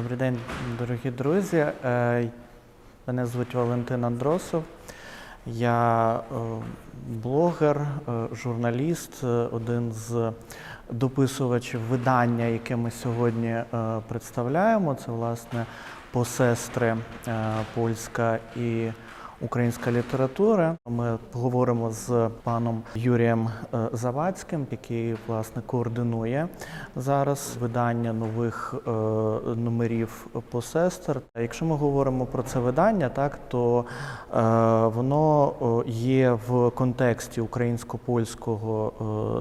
Добрий день, дорогі друзі. Е, Мене звуть Валентин Андросов. Я е, блогер, е, журналіст, один з дописувачів видання, яке ми сьогодні представляємо. Це власне посестри польська і українська література. Ми говоримо з паном Юрієм е, Завадським, який власне координує зараз видання нових е, номерів посестер. Якщо ми говоримо про це видання, так то е, воно є в контексті українсько-польського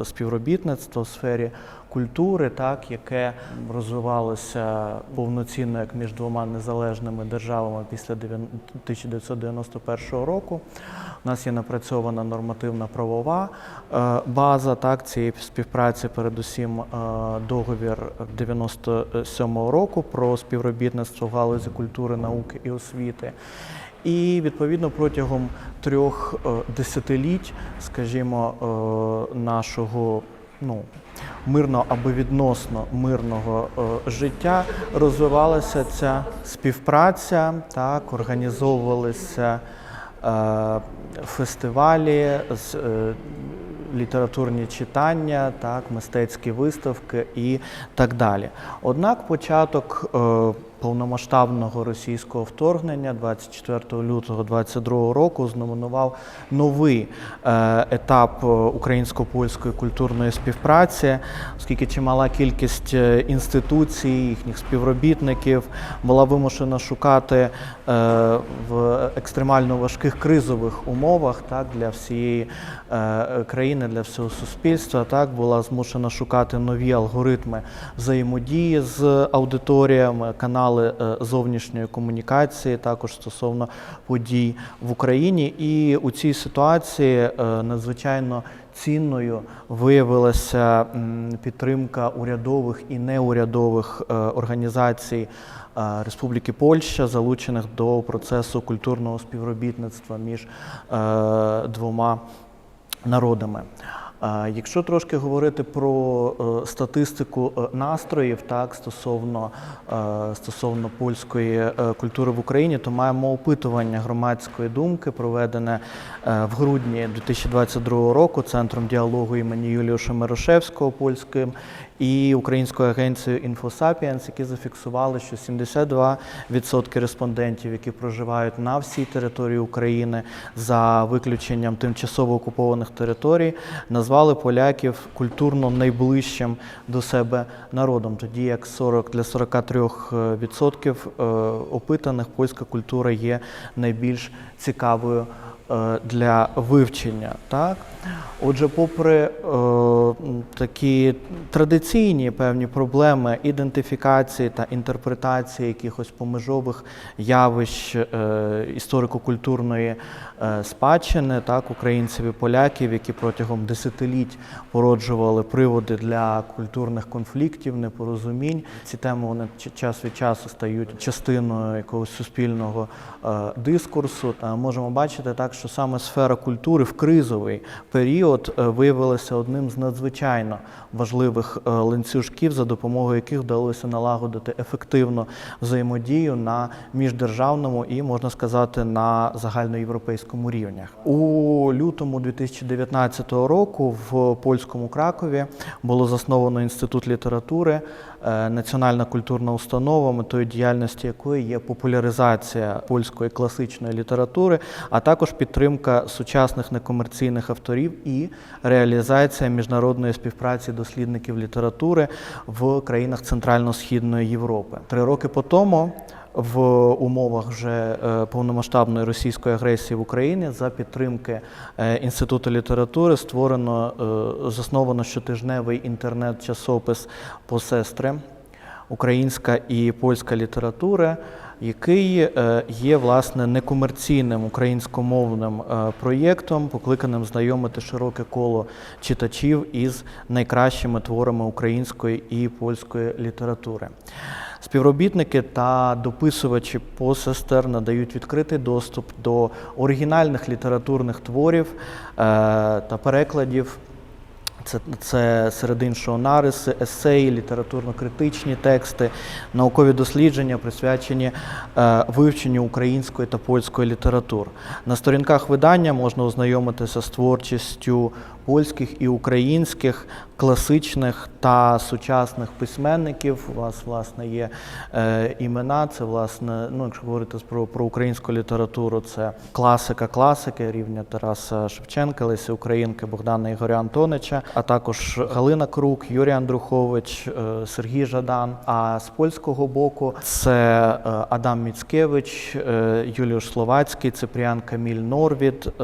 співробітництва у сфері культури, так яке розвивалося повноцінно як між двома незалежними державами після 1991 року. У нас є напрацьована нормативна правова е, база так цієї співпраці, передусім е, договір 97-го року про співробітництво в галузі культури, науки і освіти. І відповідно протягом трьох е, десятиліть, скажімо, нашого ну, мирного або відносно мирного е, життя розвивалася ця співпраця, так, організовувалися е, фестивалі, з, е, літературні читання, так, мистецькі виставки і так далі. Однак початок е, повномасштабного російського вторгнення 24 лютого 2022 року знаменував новий е, етап е, українсько-польської культурної співпраці, оскільки чимала кількість е, інституцій, їхніх співробітників була вимушена шукати в екстремально важких кризових умовах так, для всієї країни, для всього суспільства. Так, була змушена шукати нові алгоритми взаємодії з аудиторіями, канали е, зовнішньої комунікації, також стосовно подій в Україні. І у цій ситуації е, надзвичайно цінною виявилася підтримка урядових і неурядових е, організацій Республіки Польща, залучених до процесу культурного співробітництва між е, двома народами. Якщо трошки говорити про е, статистику е, настроїв, так стосовно, е, стосовно польської культури в Україні, то маємо опитування громадської думки, проведене в грудні 2022 року центром діалогу імені Юліуша Мирошевського польським і українською агенцією InfoSapiens, які зафіксували, що 72% респондентів, які проживають на всій території України, за виключенням тимчасово окупованих територій, назвали поляків культурно найближчим до себе народом. Тоді як 40 для 43% е, опитаних польська культура є найбільш цікавою е, для вивчення. Так? Отже, попри е, такі традиційні певні проблеми ідентифікації та інтерпретації якихось помежових явищ е, історико-культурної е, спадщини, так, українців і поляків, які протягом десятиліть породжували приводи для культурних конфліктів, непорозумінь. Ці теми вони час від часу стають частиною якогось суспільного е, дискурсу. Та можемо бачити так, що саме сфера культури в кризовий період е, виявилася одним з надзвичайно важливих е, ланцюжків, за допомогою яких вдалося налагодити ефективну взаємодію на міждержавному і можна сказати на загальноєвропейському рівнях. У лютому 2019 року в польському Кракові було засновано інститут літератури, національна культурна установа, метою діяльності якої є популяризація польської класичної літератури, а також підтримка сучасних некомерційних авторів і реалізація міжнародної співпраці дослідників літератури в країнах Центрально-Східної Європи. Три роки по тому. В умовах вже е, повномасштабної російської агресії в Україні за підтримки е, інституту літератури створено е, засновано щотижневий інтернет-часопис посестри українська і польська літератури, який е, є власне некомерційним українськомовним е, проєктом, покликаним знайомити широке коло читачів із найкращими творами української і польської літератури. Співробітники та дописувачі посестер надають відкритий доступ до оригінальних літературних творів е, та перекладів Це, це серед іншого нариси, есеї, літературно-критичні тексти, наукові дослідження, присвячені е, вивченню української та польської літератур. На сторінках видання можна ознайомитися з творчістю польських і українських класичних та сучасних письменників. У вас власне є е, імена. Це власне, ну якщо говорити про, про українську літературу, це класика класики рівня Тараса Шевченка, Лесі Українки, Богдана Ігоря Антонича, а також Галина Крук, Юрій Андрухович, е, Сергій Жадан. А з польського боку це е, Адам Міцкевич, е, Юліуш Словацький, Ципріан Каміль Норвід, е,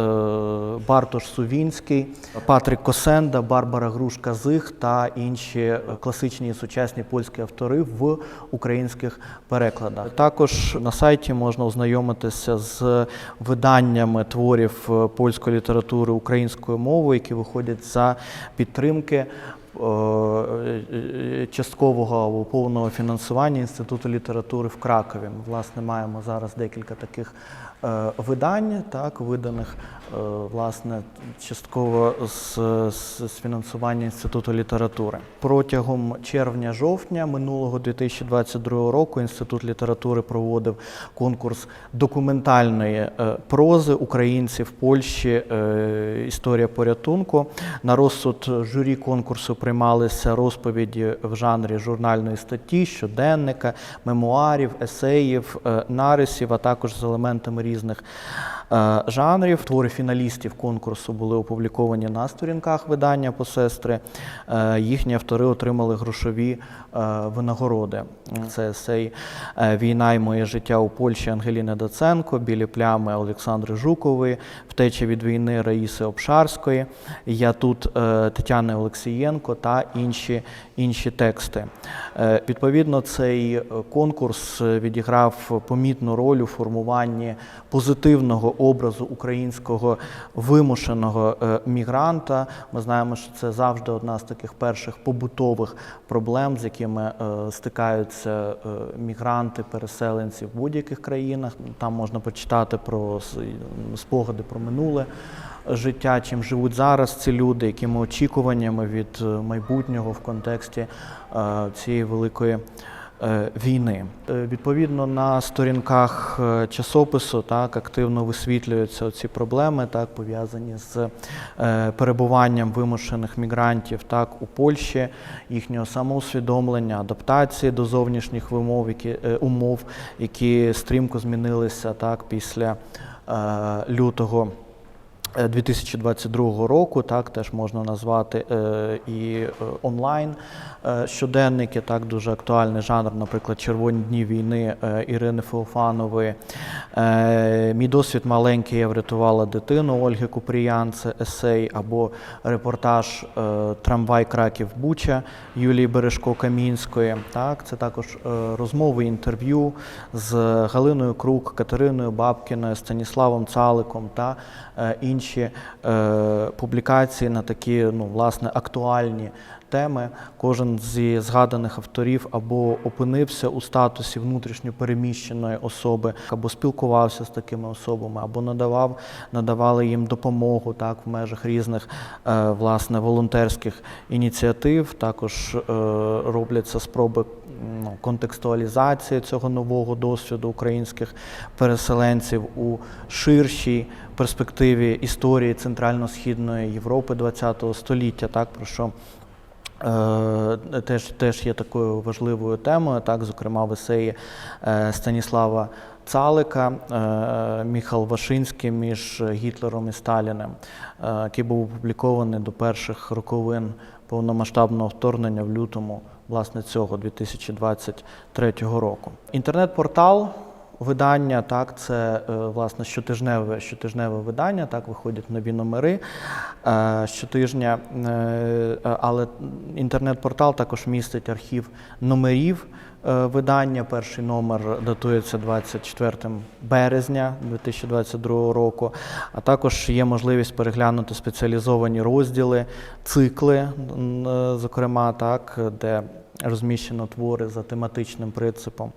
Бартош Сувінський, Патрік Косенда, Барбара Грушка Зих та інші е, класичні і сучасні польські автори в українських перекладах. Також на сайті можна ознайомитися з виданнями творів е, польської літератури українською мовою, які виходять за підтримки е, часткового або повного фінансування Інституту літератури в Кракові. Ми, власне, маємо зараз декілька таких видань, так, виданих е, власне, частково з, з, фінансування Інституту літератури. Протягом червня-жовтня минулого 2022 року Інститут літератури проводив конкурс документальної е, прози українців Польщі е, Історія порятунку. На розсуд журі конкурсу приймалися розповіді в жанрі журнальної статті, щоденника, мемуарів, есеїв, е, нарисів, а також з елементами різних е, жанрів. Твори фіналістів конкурсу були опубліковані на сторінках видання посестри. Е, Їхні автори отримали грошові е, винагороди. Це есей е, Війна і моє життя у Польщі Ангеліни Даценко, Білі плями Олександри Жукової, Втеча від війни Раїси Обшарської. Я тут е, Тетяни Олексієнко та інші, інші тексти. Е, Відповідно, цей е, конкурс е, відіграв помітну роль у формуванні позитивного образу українського вимушеного е, мігранта. Ми знаємо, що це завжди одна з таких перших побутових проблем, з якими е, стикаються е, мігранти, переселенці в будь-яких країнах. Там можна почитати про спогади про минуле життя, чим живуть зараз ці люди, якими очікуваннями від майбутнього в контексті цієї великої війни. Е, Відповідно, на сторінках е, часопису так активно висвітлюються ці проблеми, так пов'язані з е, перебуванням вимушених мігрантів так у Польщі, їхнього самоусвідомлення, адаптації до зовнішніх вимов, які е, умов, які стрімко змінилися так після е, лютого. Е, 2022 року, так теж можна назвати е, і е, онлайн е, щоденники, так дуже актуальний жанр, наприклад, Червоні дні війни е, Ірини Феофанової. Е, Мій досвід маленький, я врятувала дитину Ольги Купріян, це есей, або репортаж е, Трамвай Краків Буча Юлії Бережко Камінської. Так, це також е, розмови, інтерв'ю з Галиною Крук, Катериною Бабкіною, Станіславом Цаликом та е, інші е, публікації на такі ну, власне, актуальні теми. Кожен зі згаданих авторів або опинився у статусі внутрішньо переміщеної особи, або спілкувався з такими особами, або надавав, надавали їм допомогу так, в межах різних е, власне, волонтерських ініціатив. Також е, робляться спроби ну, контекстуалізації цього нового досвіду українських переселенців у ширшій перспективі історії Центрально-Східної Європи ХХ століття, так про що е, теж, теж є такою важливою темою, так, зокрема в есеї е, Станіслава Цалика, е, Міхал Вашинський між Гітлером і Сталіним, е, який був опублікований до перших роковин повномасштабного вторгнення в лютому власне цього 2023 року. Інтернет-портал видання, так, це е, власне щотижневе, щотижневе видання, так, виходять нові номери е, щотижня, е, але інтернет-портал також містить архів номерів видання. Перший номер датується 24 березня 2022 року, а також є можливість переглянути спеціалізовані розділи, цикли, зокрема, так, де розміщено твори за тематичним принципом.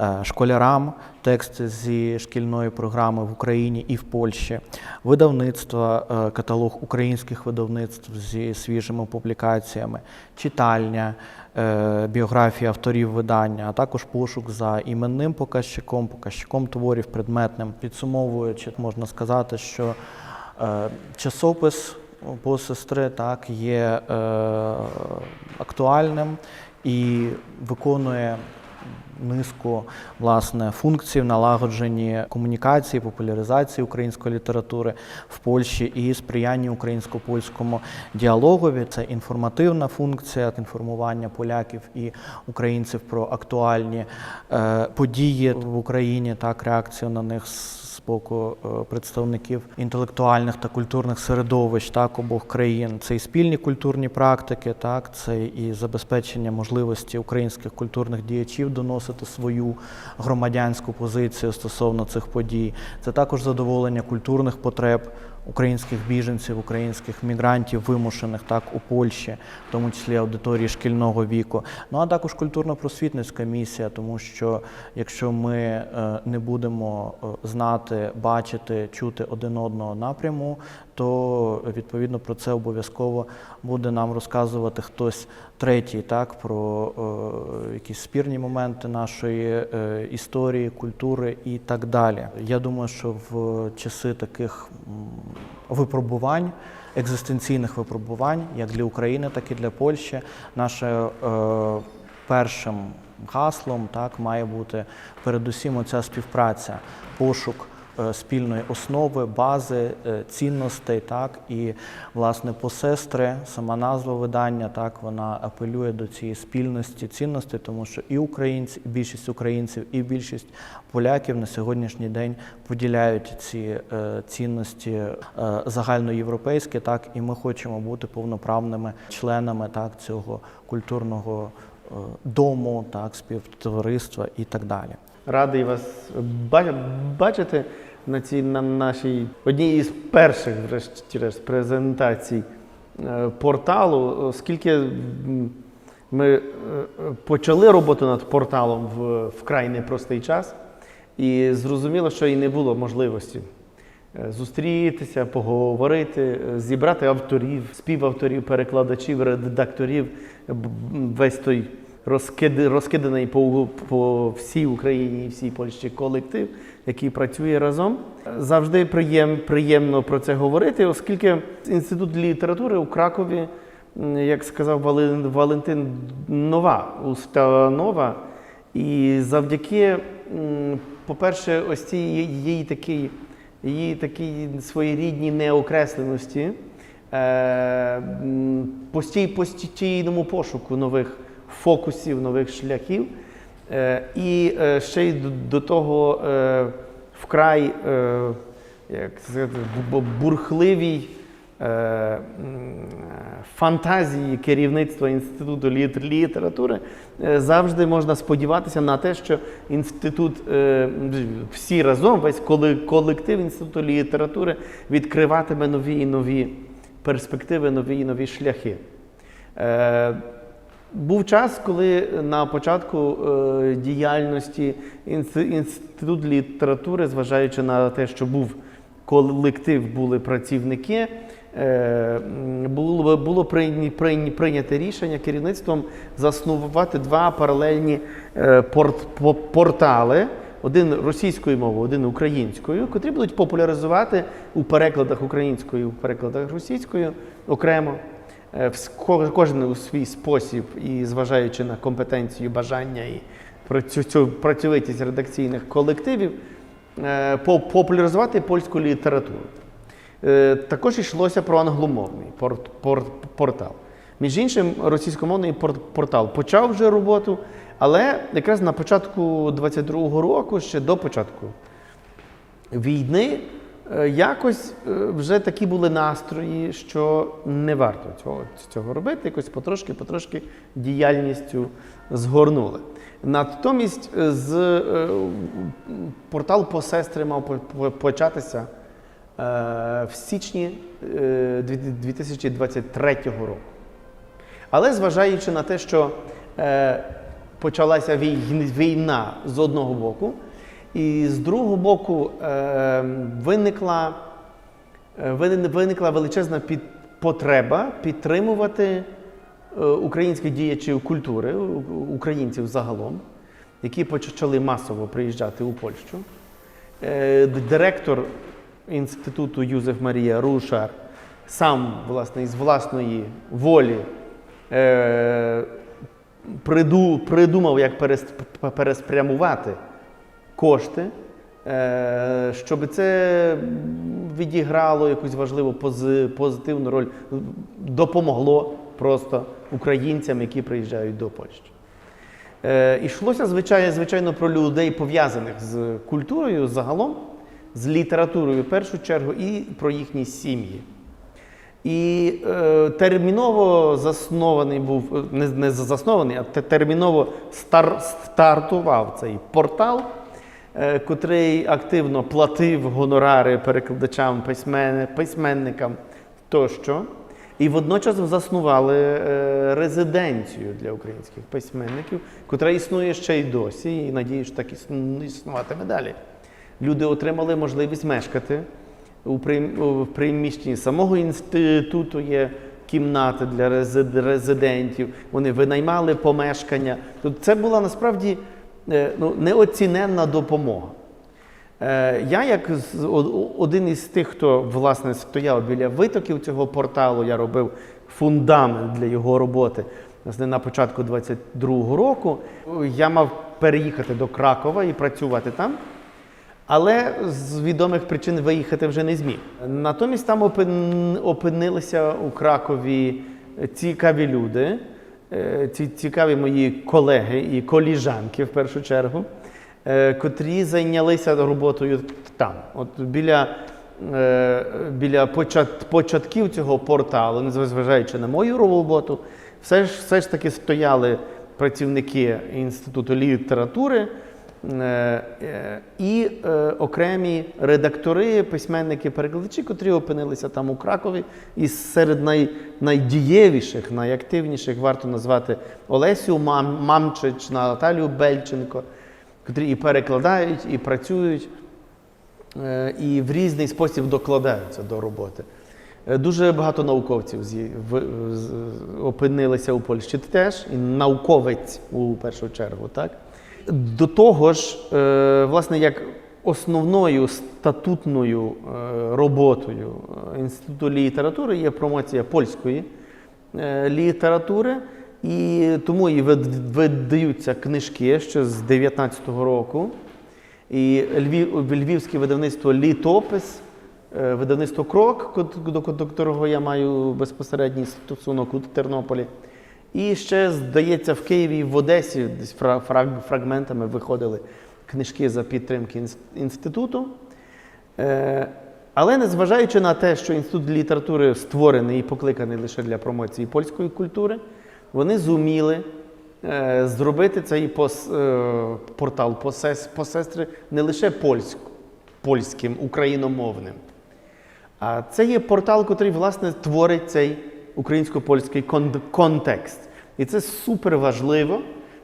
Е, Школярам тексти зі шкільної програми в Україні і в Польщі, видавництво, е, каталог українських видавництв зі свіжими публікаціями, читальня, е, біографії авторів видання, а також пошук за іменним показчиком, показчиком творів, предметним. Підсумовуючи, можна сказати, що часопис по сестри так є е, актуальним і виконує низку власне функцій в налагодженні комунікації, популяризації української літератури в Польщі і сприяння українсько-польському діалогові. Це інформативна функція інформування поляків і українців про актуальні е, події в Україні, так реакцію на них боку е, представників інтелектуальних та культурних середовищ так обох країн. Це і спільні культурні практики, так це і забезпечення можливості українських культурних діячів доносити свою громадянську позицію стосовно цих подій. Це також задоволення культурних потреб українських біженців, українських мігрантів, вимушених так у Польщі, в тому числі аудиторії шкільного віку. Ну а також культурно-просвітницька місія, тому що якщо ми е, не будемо е, знати, бачити, чути один одного напряму, то відповідно про це обов'язково буде нам розказувати хтось третій, так про е, якісь спірні моменти нашої е, історії, культури і так далі. Я думаю, що в часи таких випробувань. Екзистенційних випробувань як для України, так і для Польщі. Наше е, першим гаслом так має бути передусім оця співпраця, пошук спільної основи, бази, е, цінностей, так і власне посестри, сама назва видання, так вона апелює до цієї спільності цінностей, тому що і українці, і більшість українців, і більшість поляків на сьогоднішній день поділяють ці е, цінності е, загальноєвропейські, так і ми хочемо бути повноправними членами так цього культурного е, дому, так співтовариства і так далі. Радий вас бачити на цій на нашій одній із перших врешті-решт презентацій е, порталу, оскільки ми е, почали роботу над порталом в вкрай непростий час, і зрозуміло, що і не було можливості е, зустрітися, поговорити, зібрати авторів, співавторів, перекладачів, редакторів, весь той розкиданий по, по всій Україні і всій Польщі колектив, який працює разом. Завжди приєм, приємно про це говорити, оскільки інститут літератури у Кракові, як сказав Вален- Валентин, нова установа. І завдяки, по-перше, ось цій її такій, її такій своєрідній неокресленості, е, постій, постійному пошуку нових фокусів, нових шляхів. Е, і е, ще й до, того е, вкрай як сказати, бу- бу- бурхливій фантазії керівництва Інституту літератури завжди можна сподіватися на те, що інститут всі разом, весь колектив Інституту літератури відкриватиме нові і нові перспективи, нові і нові шляхи. Був час, коли на початку е, діяльності інститут літератури, зважаючи на те, що був колектив, були працівники, е, було, було прийняте рішення керівництвом заснувати два паралельні е, порт, по- портали. Один російською мовою, один українською, котрі будуть популяризувати у перекладах українською, у перекладах російською окремо. Е, Кожен у свій спосіб, і зважаючи на компетенцію, бажання і цю працьовитість редакційних колективів, е, популяризувати польську літературу. Е, Також йшлося про англомовний порт- порт- портал. Між іншим, російськомовний порт- портал почав вже роботу, але якраз на початку 22-го року, ще до початку війни, якось е, вже такі були настрої, що не варто цього, цього робити, якось потрошки-потрошки діяльністю згорнули. Натомість е, з е, портал по сестри мав по- по- початися е, в січні е, 2023 року. Але зважаючи на те, що е, почалася війна з одного боку, і з другого боку е, виникла, е, виникла величезна потреба підтримувати е, українських діячів культури, українців загалом, які почали масово приїжджати у Польщу. Директор інституту Юзеф Марія Рушар сам власне із власної волі приду, придумав, як перес- переспрямувати кошти, е, щоб це відіграло якусь важливу позитивну роль, допомогло просто українцям, які приїжджають до Польщі. Е, йшлося, звичайно, звичайно, про людей, пов'язаних з культурою загалом, з літературою в першу чергу, і про їхні сім'ї. І е, терміново заснований був, е, не, не заснований, а терміново стар, стартував цей портал, котрий активно платив гонорари перекладачам, письмен, письменникам тощо. І водночас заснували е, резиденцію для українських письменників, котра існує ще й досі, і надію, що так існуватиме далі. Люди отримали можливість мешкати у приміщенні самого інституту є кімнати для резид- резидентів, вони винаймали помешкання. Тобто це була насправді е, ну, неоціненна допомога. Е, Я, як один із тих, хто власне стояв біля витоків цього порталу, я робив фундамент для його роботи. Власне, на початку 22-го року я мав переїхати до Кракова і працювати там. Але з відомих причин виїхати вже не зміг. Натомість там опинилися у Кракові цікаві люди, е, ці цікаві мої колеги і коліжанки в першу чергу, е, котрі зайнялися роботою там. От біля, е, біля почат- початків цього порталу, незважаючи на мою роботу, все ж, все ж таки стояли працівники Інституту літератури. Е, е, і е, окремі редактори, письменники, перекладачі, котрі опинилися там у Кракові. І серед най, найдієвіших, найактивніших варто назвати Олесю Мам, Мамчич, Наталію Бельченко, котрі і перекладають, і працюють, і в різний спосіб докладаються до роботи. Дуже багато науковців опинилися у Польщі теж, і науковець у першу чергу. Так? До того ж, е, власне, як основною статутною е, роботою е, Інституту літератури є промоція польської літератури, і тому і видаються книжки ще з 19-го року. І Львів, львівське видавництво Літопис, видавництво Крок, до до котрого я маю безпосередній стосунок у Тернополі. І ще, здається, в Києві і в Одесі десь фрагментами виходили книжки за підтримки інституту. Е, Але незважаючи на те, що інститут літератури створений і покликаний лише для промоції польської культури, вони зуміли е, зробити цей пос, е, портал посес- посестри не лише польськ, польським, україномовним. А це є портал, який, власне, творить цей українсько-польський кон- контекст. І це супер важливо,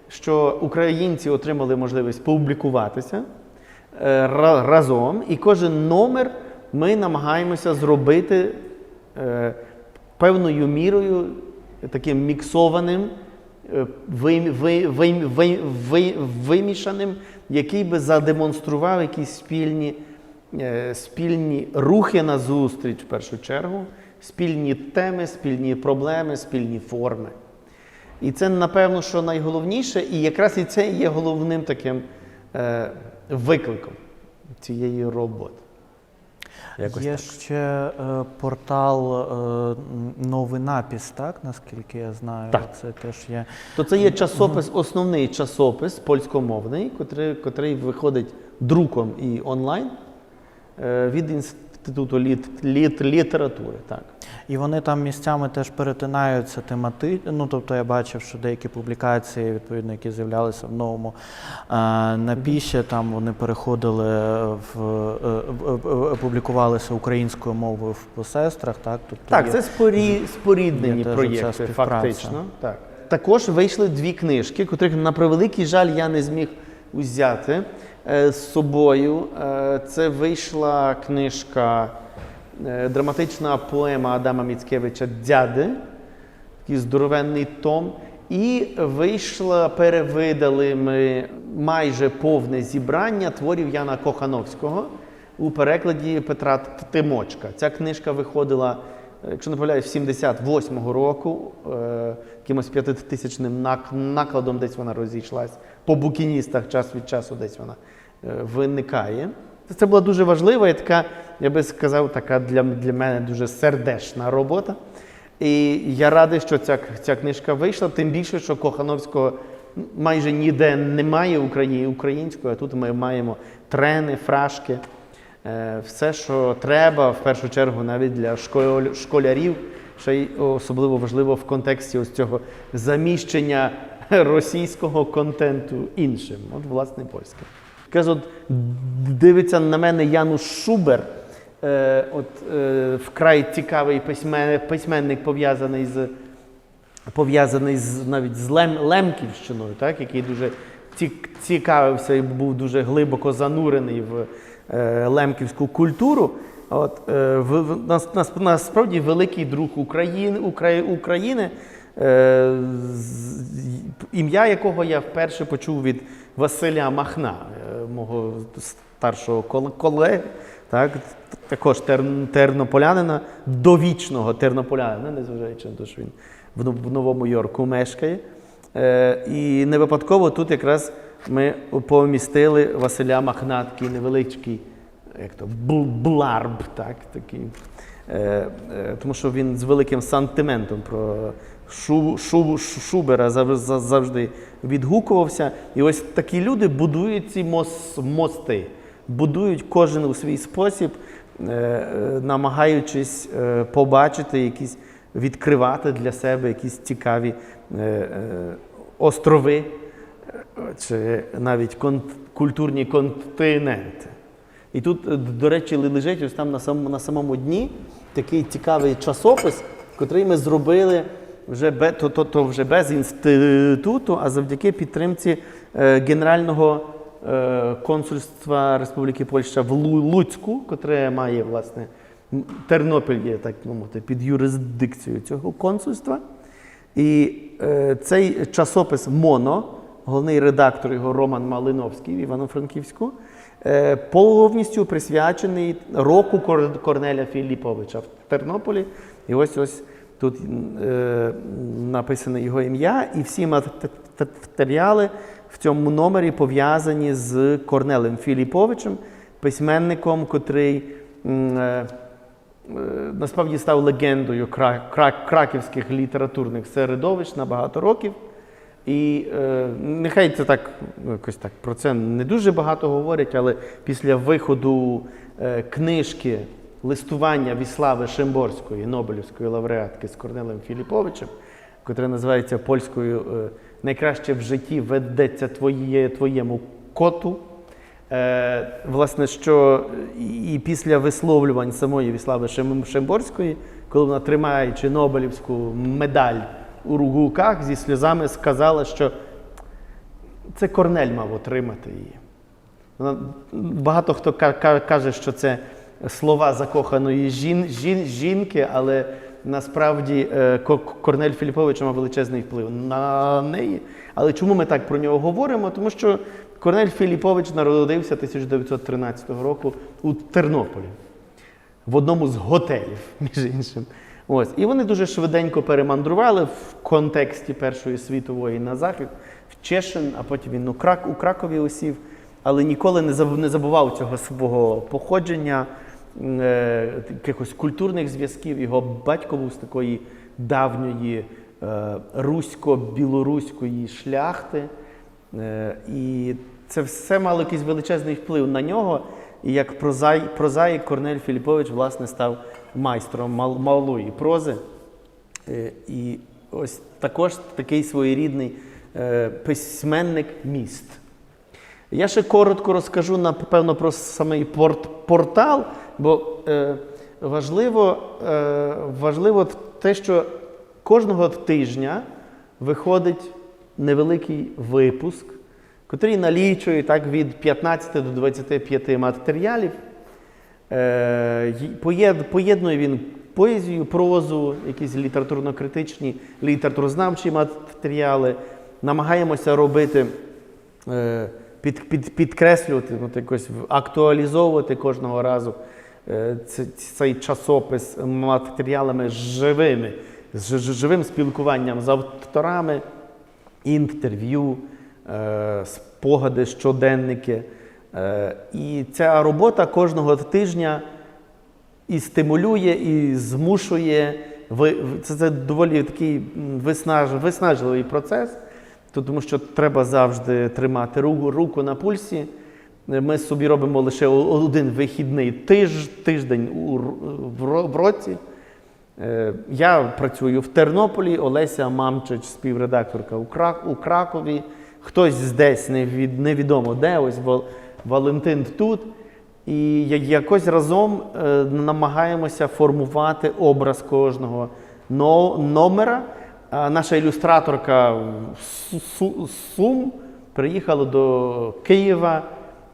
що українці отримали можливість публікуватися е, ра- разом, і кожен номер ми намагаємося зробити е, певною мірою таким міксованим, е, вим- ви- вим- ви- ви- вимішаним, який би задемонстрував якісь спільні, спільні рухи на зустріч в першу чергу, спільні теми, спільні проблеми, спільні форми. І це, напевно, що найголовніше, і якраз і це є головним таким е, викликом цієї роботи. Якось Є так. ще е, портал е, напіс, так, наскільки я знаю. Так. Це теж є. То це є часопис, основний часопис польськомовний, котрий, котрий виходить друком і онлайн е, від Інституту літ, літ, літератури. Так. І вони там місцями теж перетинаються темати. Ну, тобто я бачив, що деякі публікації, відповідно, які з'являлися в новому е, напіші, там вони переходили в, е, публікувалися українською мовою в посестрах. Так, тобто Так, є- це спорі, споріднені є проєкти, фактично. Так. також вийшли дві книжки, котрих, на превеликий жаль, я не зміг узяти з собою. Е, це вийшла книжка, е, драматична поема Адама Міцкевича Дяди, такий здоровенний том. І вийшло, перевидали ми майже повне зібрання творів Яна Кохановського у перекладі Петра Тимочка. Ця книжка виходила, е, якщо не помиляюсь, 78-го року, е, якимось п'ятитисячним накладом десь вона розійшлась. По букіністах час від часу десь вона е, виникає. Це була дуже важлива і така, я би сказав, така для, для мене дуже сердечна робота. І я радий, що ця, ця книжка вийшла, тим більше, що Кохановського майже ніде немає в Україні українською, а тут ми маємо трени, фрашки, е, все, що треба, в першу чергу, навіть для школярів, ще й особливо важливо в контексті ось цього заміщення російського контенту іншим, от власне польським. Каже, от дивиться на мене Януш Шубер, е, от е, вкрай цікавий письмен, письменник, пов'язаний з пов'язаний з навіть з Лем, Лемківщиною, так, який дуже цікавився і був дуже глибоко занурений в е, лемківську культуру. От, е, в, в, нас, нас, насправді великий друг України, Украї, України ім'я якого я вперше почув від Василя Махна, е, мого старшого колеги, так, також тернополянина, довічного тернополянина, незважаючи на те, що він в Новому Йорку мешкає. Е, і не випадково тут якраз ми помістили Василя Махна, такий невеличкий як то, бларб, так, такий. Е, е, тому що він з великим сантиментом про Шу, Шу, Шубера зав- завжди відгукувався. І ось такі люди будують ці мости, будують кожен у свій спосіб, е, е, намагаючись е, побачити якісь, відкривати для себе якісь цікаві острови чи навіть культурні континенти. І тут, до речі, лежить ось там на самому, дні такий цікавий часопис, який ми зробили вже, бе, то, то, то вже без інституту, а завдяки підтримці е, Генерального е, консульства Республіки Польща в Луцьку, котре має, власне, Тернопіль є, так мовити, під юрисдикцією цього консульства. І е, цей часопис Моно, головний редактор його Роман Малиновський в Івано-Франківську, е, повністю присвячений року Корнеля Філіповича в Тернополі. І ось ось тут е, написане його ім'я, і всі мат- матеріали в цьому номері пов'язані з Корнелем Філіповичем, письменником, котрий. е, е, насправді став легендою кра- кра- краківських літературних середовищ на багато років. І е, нехай це так, ну, якось так про це не дуже багато говорять, але після виходу е, книжки листування Віслави Шимборської, Нобелівської лауреатки з Корнелем Філіповичем, котра називається польською е, Найкраще в житті ведеться твоє, твоєму коту. Е, власне, що і після висловлювань самої Віслави Шим- Шимборської, коли вона тримаючи Нобелівську медаль у руках, зі сльозами сказала, що це Корнель мав отримати її. Багато хто ка- ка- каже, що це слова закоханої жін, жін, жінки, але насправді е, Корнель Філіпович мав величезний вплив на неї. Але чому ми так про нього говоримо? Тому що Корнель Філіпович народився 1913 року у Тернополі в одному з готелів, між іншим. Ось. І вони дуже швиденько перемандрували в контексті Першої світової на захід, в Чешин, а потім він у, Крак, у Кракові осів, але ніколи не забував цього свого походження, якихось культурних зв'язків. Його батько був з такої давньої е, русько-білоруської шляхти. Е, І це все мало якийсь величезний вплив на нього. І як прозаїк Корнель Філіпович, власне, став майстром мал- малої прози. Е, І ось також такий своєрідний е, письменник міст. Я ще коротко розкажу, напевно, про самий порт, портал, бо е, важливо, е, важливо те, що кожного тижня виходить невеликий випуск, котрий налічує так від 15 до 25 матеріалів. Е, поєд- Поєднує він поезію, прозу, якісь літературно-критичні, літературознавчі матеріали. Намагаємося робити, е, під, під, підкреслювати, ну, якось актуалізовувати кожного разу цей часопис матеріалами живими, з живим спілкуванням з авторами, інтерв'ю, е, спогади, щоденники. Е, І ця робота кожного тижня і стимулює, і змушує. Це, це доволі такий виснаж, виснажливий процес, тому що треба завжди тримати руку, руку на пульсі. Ми собі робимо лише один вихідний тиж, тиждень в році. Е, Я працюю в Тернополі, Олеся Мамчич, співредакторка у, Кракові. Хтось десь невідомо де, ось Валентин тут. І якось разом е, намагаємося формувати образ кожного номера. Наша ілюстраторка Сум приїхала до Києва,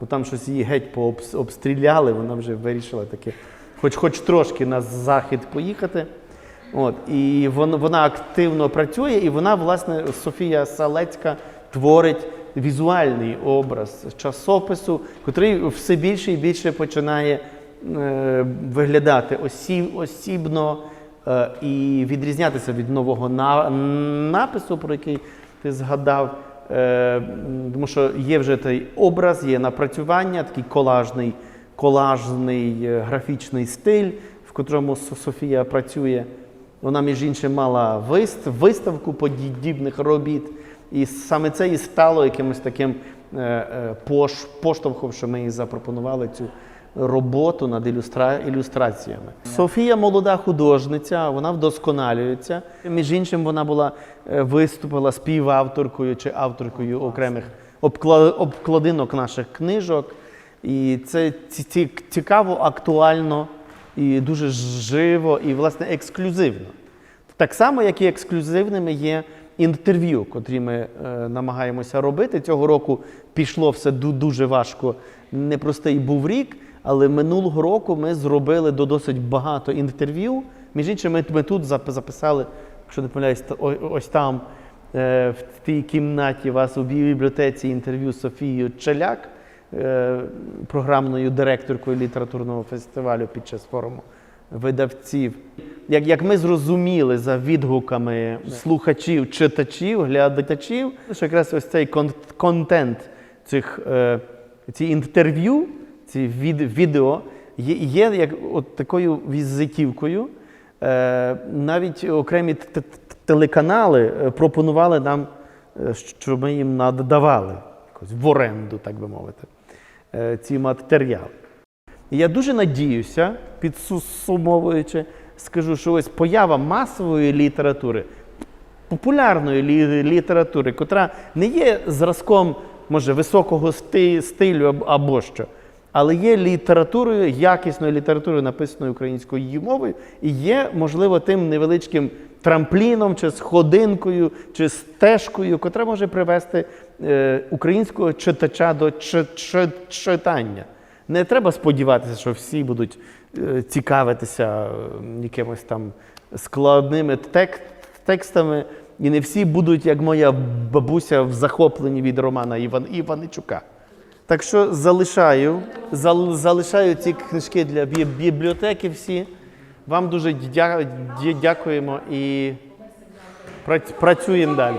бо там щось її геть пообстріляли, вона вже вирішила таки, хоч, хоч трошки на захід поїхати. От, і вона, вона активно працює, і вона, власне, Софія Салецька творить візуальний образ часопису, який все більше і більше починає е, виглядати осіб, осібно е, і відрізнятися від нового на, напису, про який ти згадав. Е, тому що є вже той образ, є напрацювання, такий колажний, колажний е, графічний стиль, в котрому Софія працює. Вона, між іншим, мала виставку подібних робіт. І саме це і стало якимось таким е, пош- поштовхом, що ми їй запропонували цю роботу над ілюстра... ілюстраціями. Софія молода художниця, вона вдосконалюється. Між іншим, вона була е, виступила співавторкою чи авторкою окремих обкла- обкладинок наших книжок. І це ці- ці- цікаво, актуально і дуже живо, і, власне, ексклюзивно. Так само, як і ексклюзивними є інтерв'ю, котрі ми е, намагаємося робити. Цього року пішло все дуже важко. Непростий був рік, але минулого року ми зробили до досить багато інтерв'ю. Між іншим, ми, тут записали, якщо не помиляюсь, ось там, е, в тій кімнаті у вас у бібліотеці інтерв'ю з Софією Челяк, е, програмною директоркою літературного фестивалю під час форуму видавців. Як, як ми зрозуміли за відгуками слухачів, читачів, глядачів, що якраз ось цей кон- контент цих е, ці інтерв'ю, ці від, відео є, є як от такою візитівкою. Е, навіть окремі телеканали е, пропонували нам, е, що ми їм надавали якось в оренду, так би мовити, е, ці матеріали. Я дуже надіюся, підсумовуючи, скажу, що ось поява масової літератури, популярної лі- літератури, котра не є зразком, може, високого стилю або що, але є літературою, якісною літературою, написаною українською мовою, і є, можливо, тим невеличким трампліном, чи сходинкою, чи стежкою, котра може привести е, українського читача до чи- чи- читання. Не треба сподіватися, що всі будуть е, цікавитися е, якимось там складними тек- текстами, і не всі будуть, як моя бабуся, в захопленні від романа Іван Іваничука. Так що залишаю, зал- залишаю ці книжки для бібліотеки всі. Вам дуже дя- дя- дякуємо і прац- працюємо далі.